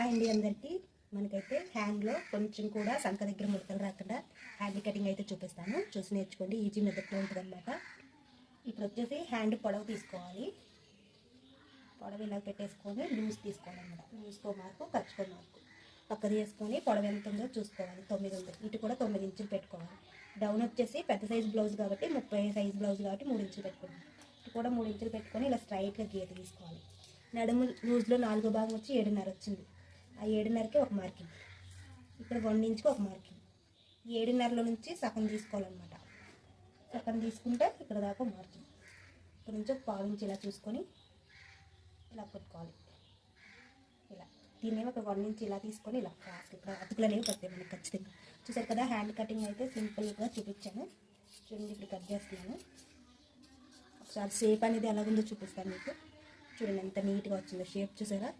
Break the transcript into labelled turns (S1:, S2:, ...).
S1: Hi అండి అందరికీ. మనకైతే హ్యాండ్లో కొంచెం కూడా సంక దగ్గర ముడతలు రాకుండా హ్యాండ్ కటింగ్ అయితే చూపిస్తాను. చూసి నేర్చుకోండి. ఈజీ మెథడ్లో ఉంటుంది అనమాట ఇప్పుడు వచ్చేసి హ్యాండ్ పొడవు తీసుకోవాలి. పొడవు ఇలా పెట్టేసుకొని లూజ్ తీసుకోవాలన్నమాట. లూజ్కో మార్కు ఖర్చుకో మార్కు. పక్క తీసుకొని పొడవు ఎంత ఉందో చూసుకోవాలి. తొమ్మిది ఉంది. ఇటు కూడా తొమ్మిది ఇంచులు పెట్టుకోవాలి. డౌన్ వచ్చేసి పెద్ద సైజ్ బ్లౌజ్ కాబట్టి ముప్పై సైజ్ బ్లౌజ్ కాబట్టి మూడు ఇంచులు పెట్టుకోవాలి. ఇటు కూడా మూడు ఇంచులు పెట్టుకొని ఇలా స్ట్రైట్గా గీత తీసుకోవాలి నడుము లూజ్లో నాలుగో భాగం వచ్చి ఏడున్నర వచ్చింది. ఆ ఏడున్నరకి ఒక మార్కింగ్. ఇక్కడ వన్ ఒక మార్కింగ్. ఈ ఏడున్నరలో నుంచి సగం తీసుకోవాలన్నమాట. సగం తీసుకుంటే ఇక్కడ దాకా మార్కింగ్. ఇక్కడ నుంచి ఒక పావించి ఇలా చూసుకొని ఇలా పెట్టుకోవాలి ఇలా. దీన్ని ఒక వన్ ఇంచ్ ఇలా తీసుకొని ఇలా క్రాస్ ఇక్కడ అతుకులు అనేవి పడతాయి మనకి ఖచ్చితంగా. చూసారు కదా హ్యాండ్ కటింగ్ అయితే సింపుల్గా చూపించాను. చూడండి ఇప్పుడు కట్ చేస్తున్నాను. ఒకసారి షేప్ అనేది ఎలాగుందో చూపిస్తాను మీకు. చూడండి ఎంత నీట్గా వచ్చిందో షేప్ చూసారా?